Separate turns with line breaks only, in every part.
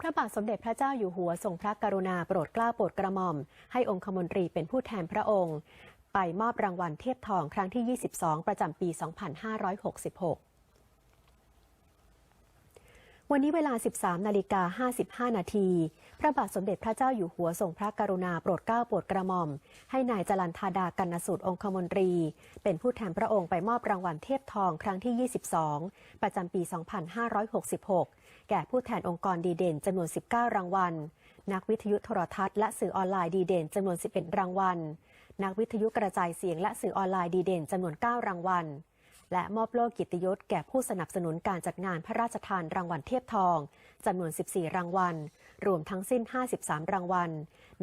พระบาทสมเด็จพระเจ้าอยู่หัวทรงพระกรุณาโปรดเกล้าโปรดกระหม่อม ให้องคมนตรีเป็นผู้แทนพระองค์ ไปมอบรางวัลเทียบทองครั้งที่ 22 ประจำปี 2566 วันนี้เวลา 13 นาฬิกา 55 นาที พระบาทสมเด็จพระเจ้าอยู่หัวทรงพระกรุณาโปรดเกล้าโปรดกระหม่อม ให้นายจรันธาดากันสูตรองคมนตรี เป็นผู้แทนพระองค์ไปมอบรางวัลเทียบทองครั้งที่ 22 ประจำปี 2566 แก่ผู้แทนองค์กรดีเด่นจำนวน 19 รางวัล นักวิทยุโทรทัศน์และสื่อออนไลน์ดีเด่นจำนวน 11 รางวัล นักวิทยุกระจายเสียงและสื่อออนไลน์ดีเด่นจำนวน 9 รางวัล และมอบโล่กิตติยศแก่ผู้สนับสนุนการจัดงานพระราชทานรางวัลเทียบทองจำนวน 14 รางวัล รวมทั้งสิ้น 53 รางวัล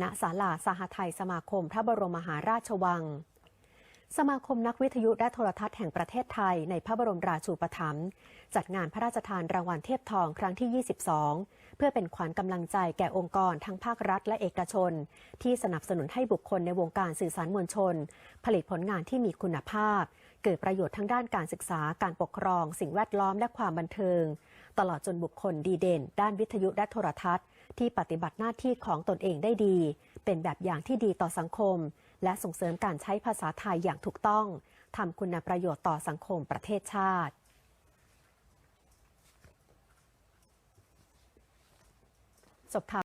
ณ ศาลาสหไทยสมาคมพระบรมมหาราชวัง สมาคมนักวิทยุและโทรทัศน์แห่งประเทศไทยในพระบรมราชูปถัมภ์จัดงานพระราชทานรางวัลเทียบทองครั้งที่ 22 เพื่อเป็นขวัญกำลังใจแก่องค์กรทั้งภาครัฐและเอกชน ที่สนับสนุนให้บุคคลในวงการสื่อสารมวลชน ผลิตผลงานที่มีคุณภาพ เกิดประโยชน์ทั้งด้านการศึกษาการปกครอง สิ่งแวดล้อมและความบันเทิง ตลอดจนบุคคลดีเด่น ด้านวิทยุและโทรทัศน์ ที่ปฏิบัติหน้าที่ของตนเองได้ดี เป็นแบบอย่างที่ดีต่อสังคม และส่งเสริมการใช้ภาษาไทยอย่างถูกต้องทำคุณประโยชน์ต่อสังคมประเทศชาติจบข่าว